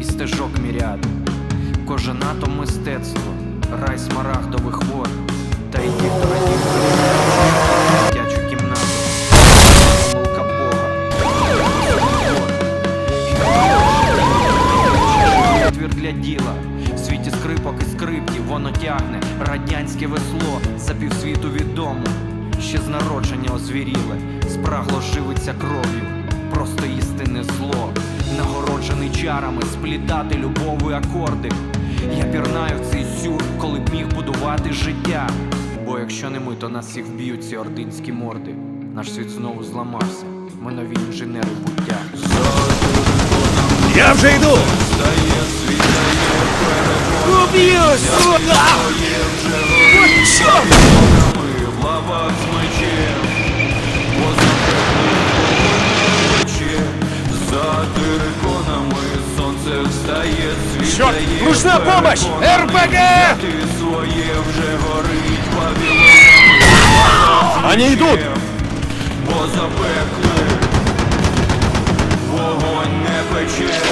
І стежок міряд, кожен атом мистецтво, рай смарагдових вод, та й діхто радів. Воно тягне радянське весло за півсвіту відомо. Ще з народження озвіріле, спрагло живиться кров'ю, просто істинне зло, нагороджений чарами сплітати любові акорди. Я пірнаю в цей сюр, коли б міг будувати життя. Бо якщо не ми, то нас всіх вб'ють ці ординські морди. Наш світ знову зламався. Ми нові інженери буття. Я вже йду! Уб'юсь! Що? в лавах з мечем, за териконами сонце встає, світ нужна помощь! РПГ! Они йдуть! Бо запекли, вогонь не пече.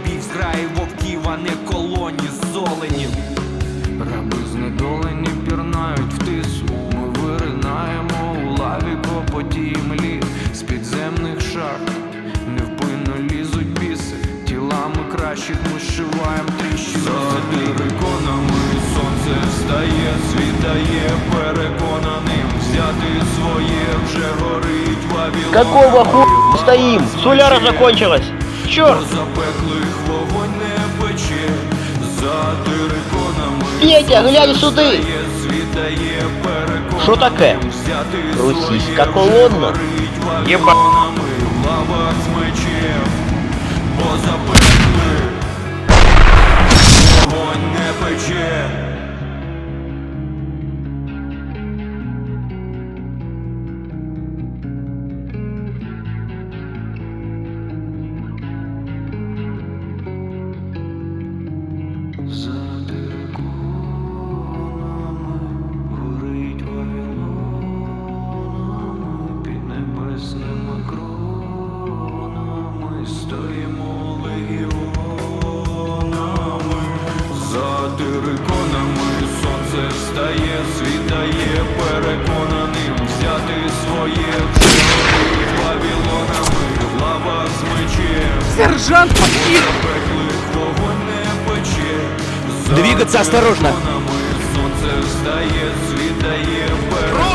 зграї вовків, а не колоні золенів. Раби знедолені пірнають в тису. Ми виринаємо у лаві по потій млі з підземних шахт. Невпинно лізуть біси, тілами кращих ми зшиваєм тріщини. За териконами сонце встає, світає переконаним. Взяти своє вже горить Вавилон. Какого ху стоим? Соляра закончилась. Черт! Запеклих Петя, глянь сюди! Що таке? Російська колонна? Єба- бо запекли вогонь не пече. За териконами сонце встає, світає переконаним взяти своє вже горить Вавилонами, в з мечем. Сержант Пакир! Запеклих вогонь не пече. За Двигаться осторожно. Сонце встає, світає переконаним